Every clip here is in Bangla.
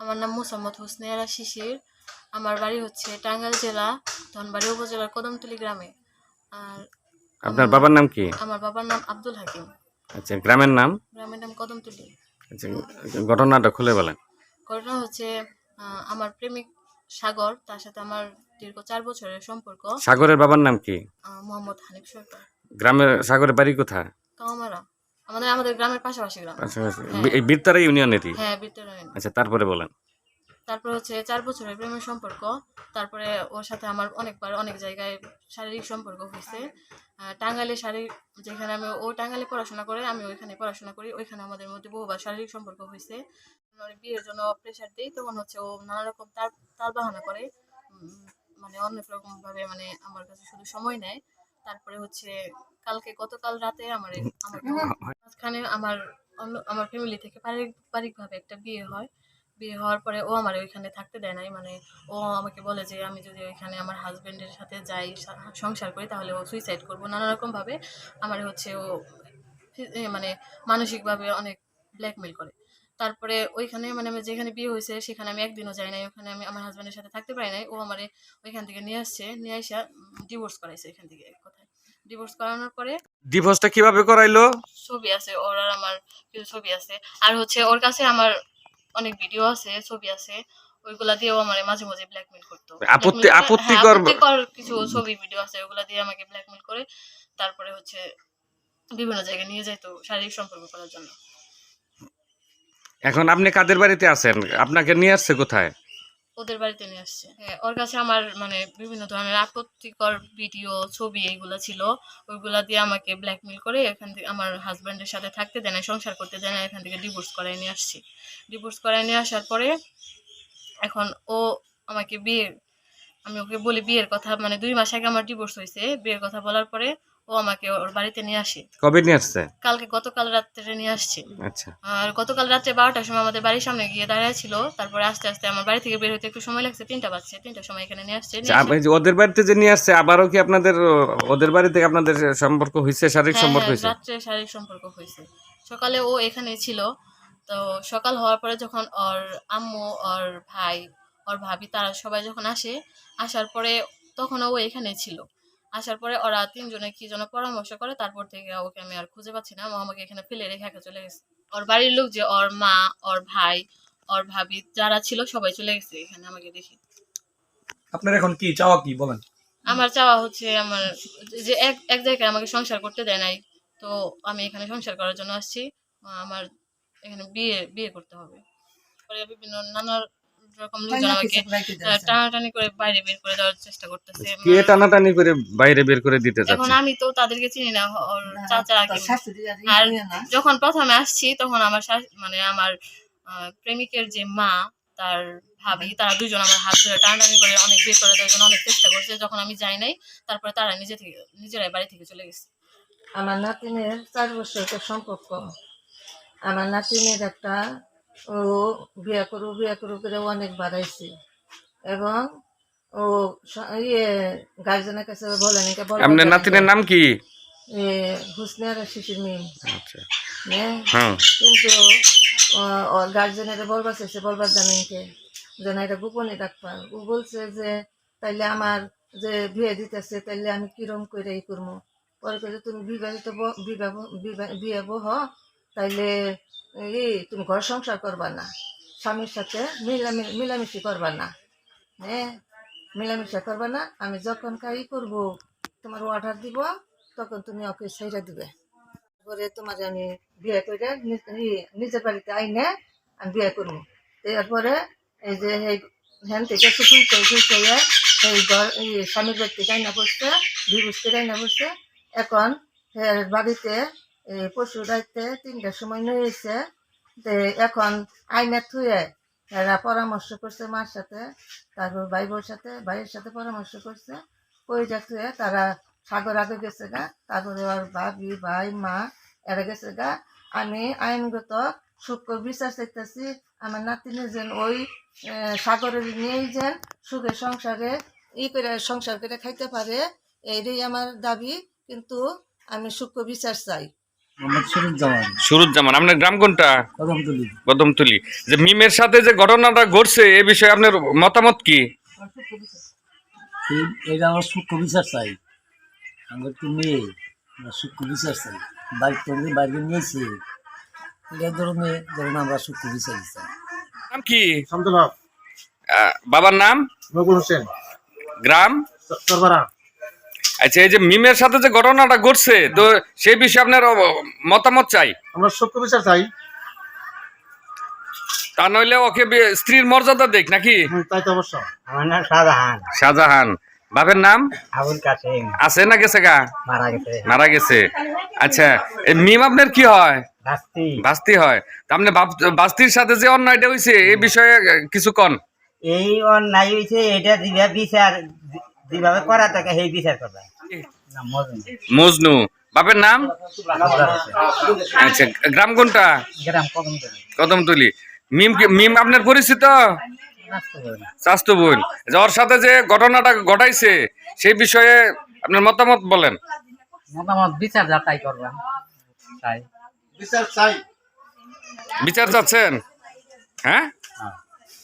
আমার নাম মোসাম্মদ হোসনেয়ারা শিশির। আমার বাড়ি হচ্ছে টাঙ্গাইল জেলা ধনবাড়ি উপজেলার কদমতলী গ্রামে। আর আপনার বাবার নাম কি? আমার বাবার নাম আব্দুল হাকিম। আচ্ছা গ্রামের নাম? গ্রামের নাম কদমতলি। আচ্ছা ঘটনাটা খুলে বলেন। ঘটনা হচ্ছে আমার প্রেমিক সাগর তার সাথে আমার দীর্ঘ চার বছরের সম্পর্ক। সাগরের বাবার নাম কি? মোহাম্মদ হানিফ সরকার। গ্রামের সাগরের বাড়ি কোথায়? কামারা আমাদের আমাদের গ্রামের পাশাপাশি গ্রাম। পাশাপাশি। বি- এই বীরতারা ইউনিয়নেরই হ্যাঁ বিদ্যালয় আচ্ছা তারপরে বলেন। তারপর হচ্ছে চার বছরের প্রেমের সম্পর্ক। তারপরে ওর সাথে আমার অনেকবার অনেক জায়গায় শারীরিক সম্পর্ক হয়েছে। টাঙ্গাইলে শারীরিক যেখানে আমি ও টাঙ্গাইলে পড়াশোনা করে আমি ওইখানে পড়াশোনা করি। ওইখানে আমাদের মধ্যে বহুবার শারীরিক সম্পর্ক হয়েছে। বিয়ের জন্য প্রেশার দিই তখন হচ্ছে ও নানা রকম তার তার বাহানা করে মানে অনেক রকম ভাবে মানে আমার কাছে শুধু সময় নেয়। তারপরে হচ্ছে কালকে গতকাল রাতে আমার ও- মাঝখানে আমার অন্য, আমার ফ্যামিলি থেকে পারিবারিকভাবে একটা বিয়ে হয়। বিয়ে হওয়ার পরে ও আমার ওইখানে থাকতে দেয় নাই। মানে ও আমাকে বলে যে, আমি যদি ওইখানে আমার হাজব্যান্ডের সাথে যাই সংসার করি, তাহলে ও সুইসাইড করব। নানা রকম ভাবে আমার হচ্ছে ও মানে মানসিকভাবে অনেক ব্ল্যাকমেল করে। তারপরে ওইখানে মানে আমি যেখানে বিয়ে হয়েছে, সেখানে আমি একদিনও যাই নাই। ওখানে আমি আমার হাজব্যান্ডের সাথে থাকতে পারি নাই। ও আমারে ওইখান থেকে নিয়ে আসছে, নিয়ে আসা ডিভোর্স করাইছে এখান থেকে এক কথায়। ডিভোর্স করানোর পরে ডিভোর্সটা কীভাবে করাইলো? ছবি আছে ওর আর আমার কিছু ছবি আছে। আর হচ্ছে ওর কাছে আমার অনেক ভিডিও আছে ছবি আছে। ওইগুলা দিয়েও আমার মাঝে মাঝে ব্ল্যাকমেল করতো। আপত্তি- Blackmail করে- আপত্তিকর- হ্যাঁ, কিছু ছবি ভিডিও আছে ওগুলা দিয়ে আমাকে ব্ল্যাকমেল করে। তারপরে হচ্ছে বিভিন্ন জায়গায় নিয়ে যাইতো শারীরিক সম্পর্ক করার জন্য। এখন আপনি কাদের বাড়িতে আছেন? আপনাকে নিয়ে আসছে কোথায়? ওদের বাড়িতে নিয়ে আসছে। হ্যাঁ ওর কাছে আমার মানে বিভিন্ন ধরনের আপত্তিকর ভিডিও, ছবি এইগুলো ছিল। ওইগুলা দিয়ে আমাকে ব্ল্যাকমেল করে এখান থেকে আমার হাজব্যান্ডের সাথে থাকতে দেয় না, সংসার করতে দেয় না, এখান থেকে ডিভোর্স করাই নিয়ে আসছি। ডিভোর্স করাই নিয়ে আসার পরে এখন ও আমাকে বিয়ে, আমি ওকে বলি বিয়ের কথা মানে দুই মাস আগে আমার ডিভোর্স হয়েছে। বিয়ের কথা বলার পরে ও আমাকে ওর বাড়িতে নিয়ে আসে। কবে নিয়ে আসছে? কালকে গতকাল রাত্রে নিয়ে আসছে। আচ্ছা। আর গতকাল রাত্রে বারোটার সময় আমাদের বাড়ির সামনে গিয়ে দাঁড়িয়ে ছিল তারপরে আস্তে আস্তে আমার বাড়ি থেকে বের হতে একটু সময় লাগছে তিনটা বাজছে তিনটার সময় এখানে নিয়ে আসছে আচ্ছা, ওদের বাড়িতে যে নিয়ে আসছে আবারও কি আপনাদের ওদের বাড়ি থেকে আপনাদের সম্পর্ক হয়েছে শারীরিক হ্যাঁ, সম্পর্ক হ্যাঁ, হয়েছে রাত্রে শারীরিক সম্পর্ক হয়েছে সকালে ও এখানে ছিল তো সকাল হওয়ার পরে যখন ওর আম্মু ওর ভাই ওর ভাবি তারা সবাই যখন আসে আসার পরে তখন ও এখানে ছিল। আসার পরে ওরা তিনজনে কি যেন পরামর্শ করে তারপর থেকে ওকে আমি আর খুঁজে পাচ্ছি না। আমাকে এখানে ফেলে রেখে একা চলে গেছে। ওর বাড়ির লোক যে ওর মা ওর ভাই ওর ভাবি যারা ছিল সবাই চলে গেছে এখানে আমাকে দেখি। আপনার এখন কি চাওয়া কি বলেন? আমার চাওয়া হচ্ছে আমার যে এক এক জায়গায় আমাকে সংসার করতে দেয় নাই। তো আমি এখানে সংসার করার জন্য আসছি। আমার এখানে বিয়ে বিয়ে করতে হবে। পরে বিভিন্ন নানা রকম লোকজন আমাকে টানাটানি করে বাইরে বের করে দেওয়ার চেষ্টা করতেছে। কে টানাটানি করে বাইরে বের করে দিতে এখন আমি তো তাদেরকে চিনি না ওর চাচা আগে। আর যখন প্রথমে আসছি তখন আমার মানে আমার প্রেমিকের যে মা তার ভাবি তারা দুজন আমার হাত ধরে টানাটানি করে অনেক বের করে দেওয়ার জন্য অনেক চেষ্টা করছে। যখন আমি যাই নাই তারপরে তারা নিজে থেকে নিজেরাই বাড়ি থেকে চলে গেছে। আমার নাতিনের চার বছরের সম্পর্ক। আমার নাতিনের একটা ও বিয়ে করু বিয়া করু করে অনেক বাড়াইছে। এবং ও ইয়ে গার্জেনের কাছে বলে নাকি আপনার নাতিনের নাম কি? হুসনের শিশির মিম। আচ্ছা। হ্যাঁ। কিন্তু গার্জেনের বলবার চাইছে বলবার যে না এটা গোপনে রাখবা। ও বলছে যে তাইলে আমার যে বিয়ে দিতেছে তাইলে আমি কিরম করে ই করব পরে করে তুমি বিবাহিত বিবাহ বিবা- বিয়ে বহ তাইলে, এই তুমি ঘর সংসার করবা না, স্বামীর সাথে মিলামি, মিলামিশি করবা না হ্যাঁ? মিলামিশা করবা না, আমি যখন কাই করব, তোমার অর্ডার দিব, তখন তুমি ওকে সেইটা দিবে। করে তোমার আমি বিয়ে করে নিজের বাড়িতে আইনে আমি বিয়ে করব। এরপরে এই যে এই হ্যান থেকে শুকুইতে শুকুইতে এই ঘর স্বামীর বাড়িতে আইনা বসছে করে আইনা বসছে এখন বাড়িতে এই পশু রাইতে তিনটার সময় নিয়েছে এখন আইনা থুয়ে এরা পরামর্শ করছে মার সাথে, তারপর ভাই বোর সাথে, ভাইয়ের সাথে পরামর্শ করছে। ওইটা থুয়ে তারা সাগর আগে গেছে গা, তারপরে ওর ভাবি, ভাই, মা এরা গেছে গা। আমি আইনগত সুখ বিচার চাইতেছি, আমার নাতিনে যেন ওই সাগরের নিয়েই যেন সুখে সংসারে ই করে, সংসার করে খাইতে পারে, এইটাই আমার দাবি। কিন্তু আমি সুখ বিচার চাই। সুরুজ্জামান। সুরুজ্জামান আপনার গ্রাম কোনটা? কদমতলি কদমতলি যে মিমের সাথে যে ঘটনাটা ঘটছে এ বিষয়ে আপনার মতামত কি? এই- আমার সূক্ষ্ম বিচার চাই। আমার তো মেয়ে সূক্ষ্ম বিচার চাই। বাইক থেকে বাইরে নিয়েছে। এটা ধরনের ধরুন আমরা সূক্ষ্ম বিচার চাই। নাম কি? শামদুল হক আহ, বাবার নাম? হোসেন। গ্রাম? সরবরা আচ্ছা এই যে মিমের সাথে যে ঘটনাটা ঘটছে তো সেই বিষয়ে আপনার মতামত চাই? আমরা সত্য বিচার চাই। তা নইলে ওকে স্ত্রীর মর্যাদা দেখ নাকি? তাই তো অবশ্য। আমার নাম শাহজাহান। শাহজাহান। বাপের নাম? আবুল কাসিম। আছে না গেছে গা? মারা গেছে। মারা গেছে। আচ্ছা এই মিম আপনার কি হয়? ভাস্তি বাস্তি হয়। তা আপনি বাস্তির সাথে যে অন্যায়টা হয়েছে এই বিষয়ে কিছু কন? এই অন্যায় হয়েছে এটা দিবা বিচার যেভাবে করা থাকে সেই বিচার করবে। মজনু। বাপের নাম? আচ্ছা গ্রাম কোনটা? কদমতলি মিম মিম আপনার পরিচিত? স্বাস্থ্য বোন যে ওর সাথে যে ঘটনাটা ঘটাইছে সেই বিষয়ে আপনার মতামত বলেন। মতামত বিচার যাতাই করবেন বিচার চাই। বিচার চাচ্ছেন? হ্যাঁ?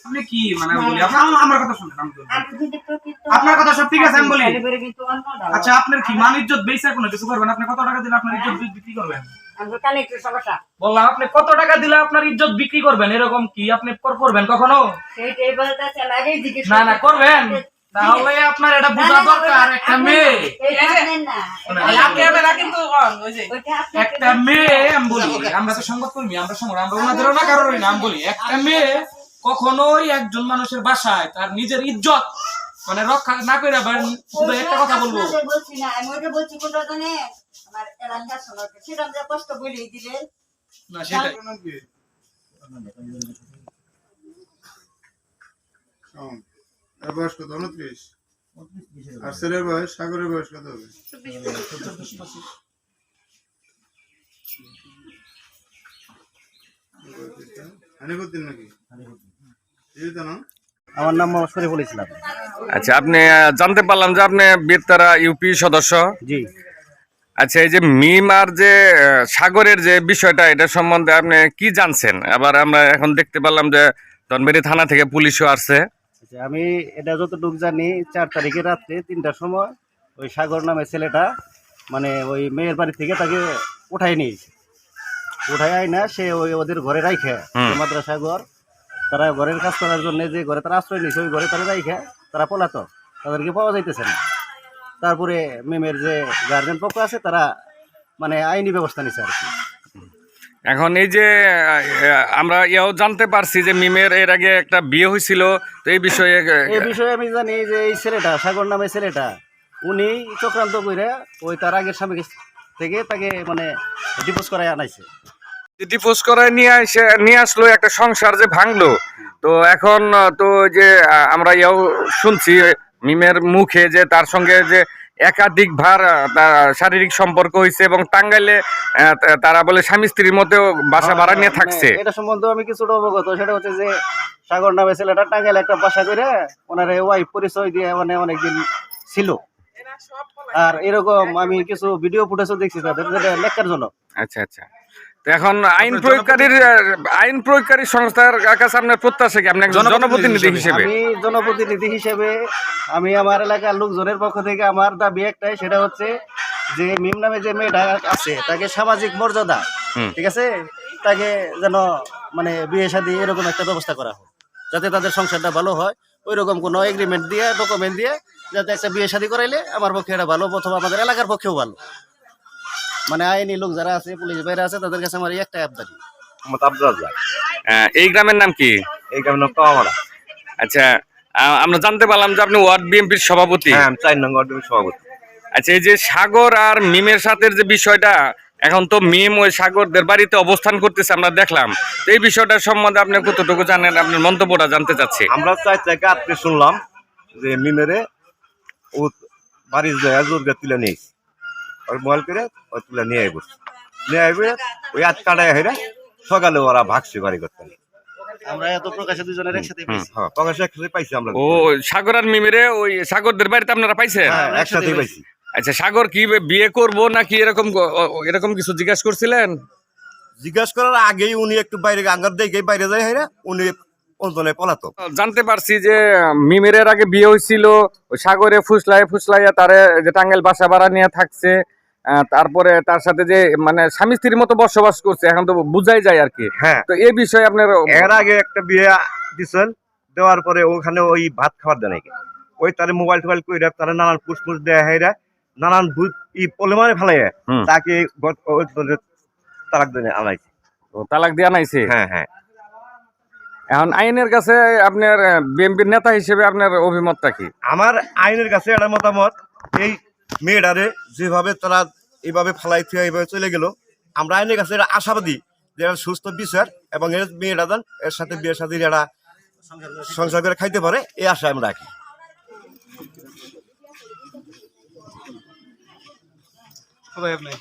আপনি কি মানে বলি? আপনার আমার কথা শুনুন আপনার কথা সব ঠিক আছে আমি বলি। আচ্ছা আপনার কি মান ইজ্জত কোনো কিছু করবেন? আপনি কত টাকা দিলে আপনার ইজ্জত বিক্রি করবেন? বললাম আপনি কত টাকা দিলে আপনার ইজ্জত বিক্রি করবেন? এরকম কি? আপনি করবেন কখনো? না না করবেন। তাহলে আপনার এটা বোঝা দরকার। একটা মেয়ে। একটা মেয়ে আমি বলি আমরা তো সংবাদ কর্মী আমরা সংবাদ আমরা ওনাদেরও না কারোরই না আমি বলি একটা মেয়ে কখনোই একজন মানুষের বাসায় তার নিজের ইজ্জত মানে রক্ষা না করে আবার একটা কথা বলব। বলছি না বয়স কত? উনত্রিশ। আর ছেলের বয়স সাগরের বয়স কত হবে হানিফুদ্দিন নাকি এই তো না আমার নাম শরীফুল ইসলাম। আচ্ছা আপনি জানতে পারলাম যে আপনি বেতারা ইউপি সদস্য। জি। আচ্ছা এই যে মিম আর যে সাগরের যে বিষয়টা এটা সম্বন্ধে আপনি কি জানছেন? আবার আমরা এখন দেখতে পেলাম যে ধনবেরি থানা থেকে পুলিশও আসছে। আচ্ছা, আমি এটা যতটুকু জানি চার তারিখে রাত্রে তিনটার সময় ওই সাগর নামে ছেলেটা মানে ওই মেয়ের বাড়ি থেকে তাকে উঠাই নিয়েছে। উঠাই আই না সে ওই ওদের ঘরে রাইখে। মাদ্রাসা ঘর তারা ঘরের কাজ করার জন্য যে ঘরে তারা আশ্রয় নিয়েছে ওই ঘরে তারা রাইখে তারা পলাতক। তাদেরকে পাওয়া যাইতেছে না। তারপরে মেমের যে গার্জেন পক্ষ আছে তারা মানে আইনি ব্যবস্থা নিছে আর কি। এখন এই যে আমরা এও জানতে পারছি যে মিমের এর আগে একটা বিয়ে হয়েছিল তো এই বিষয়ে এই বিষয়ে আমি জানি যে এই ছেলেটা সাগর নামে ছেলেটা উনি চক্রান্ত করে ওই তার আগের স্বামী থেকে তাকে মানে ডিপোজ করায় আনাইছে। ডিপোজ করায় নিয়ে আসে নিয়ে আসলো একটা সংসার যে ভাঙলো। তো এখন তো যে আমরা এও শুনছি মিমের মুখে যে তার সঙ্গে যে একাধিক ভার শারীরিক সম্পর্ক হয়েছে এবং টাঙ্গাইলে তারা বলে স্বামী স্ত্রীর মধ্যেও বাসা ভাড়া নিয়ে থাকছে। মানে এটা সম্বন্ধে আমি কিছুটা অবগত। সেটা হচ্ছে যে সাগর নামে ছেলেটা টাঙ্গাইলে একটা বাসা করে ওনার ওয়াইফ পরিচয় দিয়ে মানে অনেকদিন ছিল। আর এরকম আমি কিছু ভিডিও ফুটেজও দেখছি তাদের যেটা লেখার জন্য। আচ্ছা আচ্ছা। তো এখন আইন প্রয়োগকারীর আইন প্রয়োগকারী সংস্থার কাছে আপনার প্রত্যাশা কি? আপনি একজন জনপ্রতিনিধি হিসেবে। আমি জনপ্রতিনিধি হিসেবে আমি আমার এলাকার লোকজনের পক্ষ থেকে আমার দাবি একটাই সেটা হচ্ছে যে মিম নামে যে মেয়েটা আছে তাকে সামাজিক মর্যাদা হুম। ঠিক আছে? তাকে যেন মানে বিয়ে শাদী এরকম একটা ব্যবস্থা করা হোক যাতে তাদের সংসারটা ভালো হয়। ওই রকম কোনো এগ্রিমেন্ট দিয়ে ডকুমেন্ট দিয়ে যাতে একটা বিয়ে শাদী করাইলে আমার পক্ষে এটা ভালো অথবা আমাদের এলাকার পক্ষেও ভালো। মানে আইনি লোক যারা আছে পুলিশ বাইরে আছে তাদের কাছে আমার এই একটা আবদারি। এই গ্রামের নাম কি? এই গ্রামের নাম আচ্ছা আমরা জানতে পারলাম যে আপনি ওয়ার্ড বিএনপির সভাপতি। হ্যাঁ চার নং সভাপতি। আচ্ছা এই যে সাগর আর মিমের সাথে যে বিষয়টা এখন তো মিম ওই সাগরদের বাড়িতে অবস্থান করতেছে আমরা দেখলাম। এই বিষয়টা সম্বন্ধে আপনি কতটুকু জানেন আপনার মন্তব্যটা জানতে চাচ্ছি। আমরা থেকে আপনি শুনলাম যে মিমেরে ও বাড়ির জায়গা জোরকে তুলে নিয়েছে ওর মোবাইল করে ও তুলে নিয়ে আইব। নিয়ে আইবে ওই আজ কাটায় হেরে সকালে ওরা ভাগছে বাড়ি করতে আমরা এত প্রকাশে দুজনের একসাথে পেয়েছি। হ্যাঁ একসাথে পাইছি আমরা ও সাগর আর মিমেরে ওই সাগরদের বাড়িতে আপনারা পাইছেন? হ্যাঁ একসাথে পাইছি। আচ্ছা সাগর কি বিয়ে করব নাকি এরকম এরকম কিছু জিজ্ঞাসা করছিলেন? জিজ্ঞাসা করার আগেই উনি একটু বাইরে আঙ্গার দেখে বাইরে যায় হেরা উনি অন্তনে পলাতক। জানতে পারছি যে মিমের আগে বিয়ে হয়েছিল সাগরে ফুসলাই ফুসলাইয়া তারে যে টাঙ্গাইল বাসা ভাড়া নিয়ে থাকছে তারপরে তার সাথে যে মানে স্বামী স্ত্রীর মতো বসবাস করছে এখন তো বুঝাই যায় আর কি। হ্যাঁ। তো এই বিষয়ে আপনার এর আগে একটা বিয়ে দিছেন দেওয়ার পরে ওখানে ওই ভাত খাবার দেয় নাকি? ওই তারে মোবাইল টোবাইল কইরা তারা নানান পুষপুষ দেয়া হেরা নানান পলেমারে ফেলাই তাকে তালাক দিয়ে আনাইছে। তালাক দেওয়া নাইছে হ্যাঁ হ্যাঁ। এখন আইনের কাছে আপনার বিএনপির নেতা হিসেবে আপনার অভিমতটা কি? আমার আইনের কাছে একটা মতামত এই মেয়েটারে যেভাবে তারা এইভাবে ফালাই থুয়ে এইভাবে চলে গেল আমরা আইনের কাছে এটা আশাবাদী যে এরা সুস্থ বিচার এবং এর মেয়েটা দেন এর সাথে বিয়ের সাথে এরা সংসার করে খাইতে পারে এই আশা আমরা রাখি সবাই আপনি